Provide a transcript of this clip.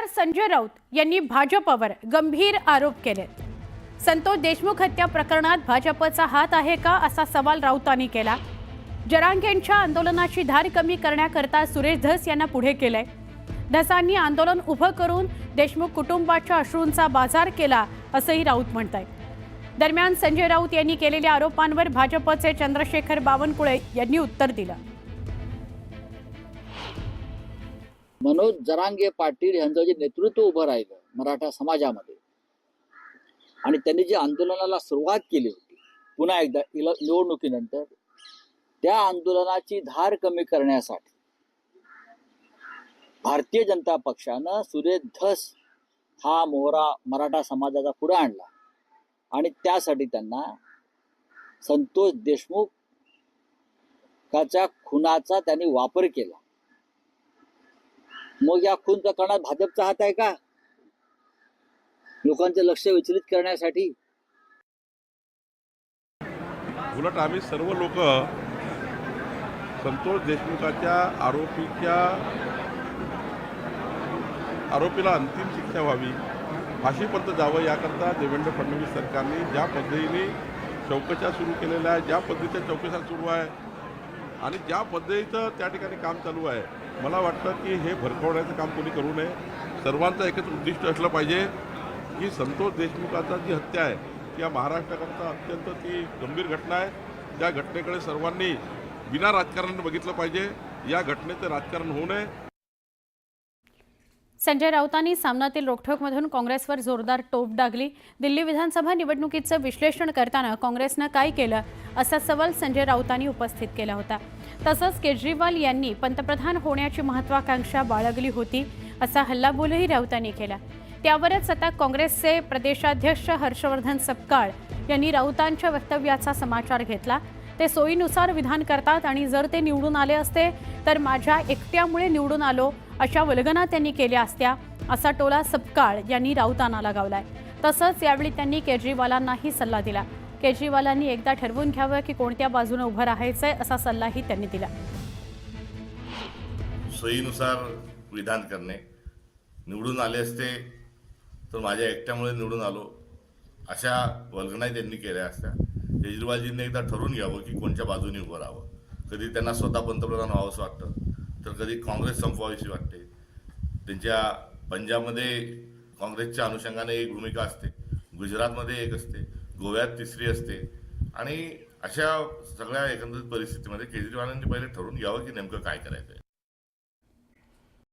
आमदार संजय राऊत यांनी भाजपवर गंभीर आरोप केलेत. संतोष देशमुख हत्या प्रकरणात भाजपचा हात आहे का असा सवाल राऊतांनी केला. जरांगेंच्या आंदोलनाची धार कमी करण्याकरता सुरेश धस यांना पुढे केलंय. धसांनी आंदोलन उभं करून देशमुख कुटुंबाच्या अश्रूंचा बाजार केला असंही राऊत म्हणतायत. दरम्यान संजय राऊत यांनी केलेल्या आरोपांवर भाजपचे चंद्रशेखर बावनकुळे यांनी उत्तर दिलं. मनोज जरांगे पाटील यांचं जे नेतृत्व उभं राहिलं मराठा समाजामध्ये आणि त्यांनी जे आंदोलनाला सुरुवात केली होती पुन्हा एकदा निवडणुकीनंतर त्या आंदोलनाची धार कमी करण्यासाठी भारतीय जनता पक्षानं सुरेश धस हा मोहरा मराठा समाजाचा पुढे आणला. आणि त्यासाठी त्यांना संतोष देशमुख खुनाचा त्यांनी वापर केला. मग या खून प्रकरणात भाजपचा हात आहे का? लोकांचे लक्ष विचलित करण्यासाठी. उलट आम्ही सर्व लोक संतोष देशमुखाच्या आरोपीच्या आरोपीला अंतिम शिक्षा व्हावी फाशीपर्यंत जावं याकरता देवेंद्र फडणवीस सरकारने ज्या पद्धतीने चौकशा सुरू केलेल्या आहे ज्या पद्धतीच्या चौकशा सुरू आहे आणि ज्या पद्धतीचं त्या ठिकाणी काम चालू आहे मला वाटतं की हे भरकवण्याचं काम कोणी करू नये. सर्वांचं एकच उद्दिष्ट असलं पाहिजे की संतोष देशमुखाचा जी हत्या आहे ती या महाराष्ट्राकरता अत्यंत ती गंभीर घटना आहे. त्या घटनेकडे सर्वांनी विना राजकारण बघितलं पाहिजे. या घटनेचं राजकारण होऊ नये. संजय राऊतांनी सामनातील रोखठोकमधून काँग्रेसवर जोरदार टोप डागली. दिल्ली विधानसभा निवडणुकीचं विश्लेषण करताना काँग्रेसनं काय केलं असा सवाल संजय राऊतांनी उपस्थित केला होता. तसंच केजरीवाल यांनी पंतप्रधान होण्याची महत्वाकांक्षा बाळगली होती असा हल्लाबोलही राऊतांनी केला. त्यावरच आता काँग्रेसचे प्रदेशाध्यक्ष हर्षवर्धन सपकाळ यांनी राऊतांच्या वक्तव्याचा समाचार घेतला. ते सोयीनुसार विधान करतात आणि जर ते निवडून आले असते तर माझ्या एकट्यामुळे निवडून आलो अशा वल्गना त्यांनी केल्या असत्या असा टोला सपकाळ यांनी राऊतांना लगावलाय. तसंच यावेळी त्यांनी केजरीवालांनाही सल्ला दिला. केजरीवालांनी एकदा ठरवून घ्यावं की कोणत्या बाजूने उभं राहायचं आहे असा सल्लाही त्यांनी दिला. सोयीनुसार विधान करणे. निवडून आले असते तर माझ्या एकट्यामुळे निवडून आलो. अशा वल्गनाही त्यांनी केल्या असत्या. केजरीवालजींनी एकदा ठरवून घ्यावं की कोणत्या बाजूने उभं राहावं. कधी त्यांना स्वतः पंतप्रधान व्हावंसं वाटतं तर कधी काँग्रेस संपवावीशी वाटते. त्यांच्या पंजाबमध्ये काँग्रेसच्या अनुषंगाने एक भूमिका असते. गुजरातमध्ये एक असते. गोव्यात तिसरी असते. आणि अशा सगळ्या एकंदरीत परिस्थितीमध्ये केजरीवालांनी पहिले ठरवून यावं की नेमकं काय करायचं आहे